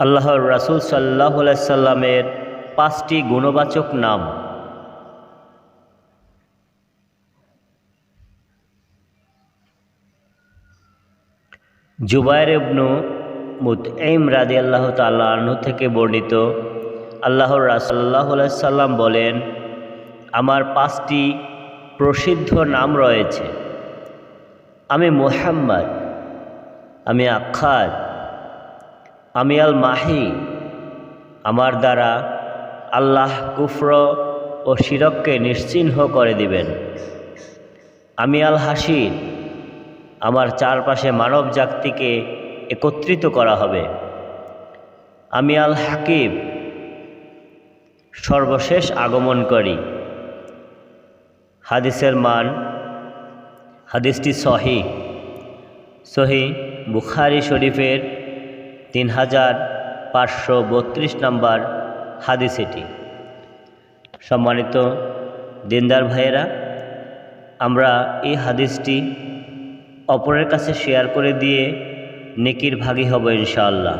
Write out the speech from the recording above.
আল্লাহর রাসুল সাল্লাহ সাল্লামের পাঁচটি গুণবাচক নাম। জুবাইর ইবনু মুতঈম রাদি আল্লাহ তাল্লাহ্ন থেকে বর্ণিত আল্লাহর রাসাল্লাহ সাল্লাম বলেন, আমার পাঁচটি প্রসিদ্ধ নাম রয়েছে। আমি মুহাম্মদ, আমি আখাদ আমি আল মাহি আমার দ্বারা আল্লাহ কুফর ও শিরককে নিশ্চিহ্ন করে দিবেন। আমি আল হাসির আমার চারপাশে মানব জাতিকে একত্রিত করা হবে। আমি আল হাকিব সর্বশেষ আগমন করি হাদিসের মান, হাদিসটি সহি। সহি বুখারি শরীফের তিন হাজার পাঁচশো বত্রিশ নম্বর হাদিস এটি। সম্মানিত দিনদার ভাইয়েরা, আমরা এই হাদিসটি অপরের কাছে শেয়ার করে দিয়ে নেকির ভাগী হব ইনশাআল্লাহ।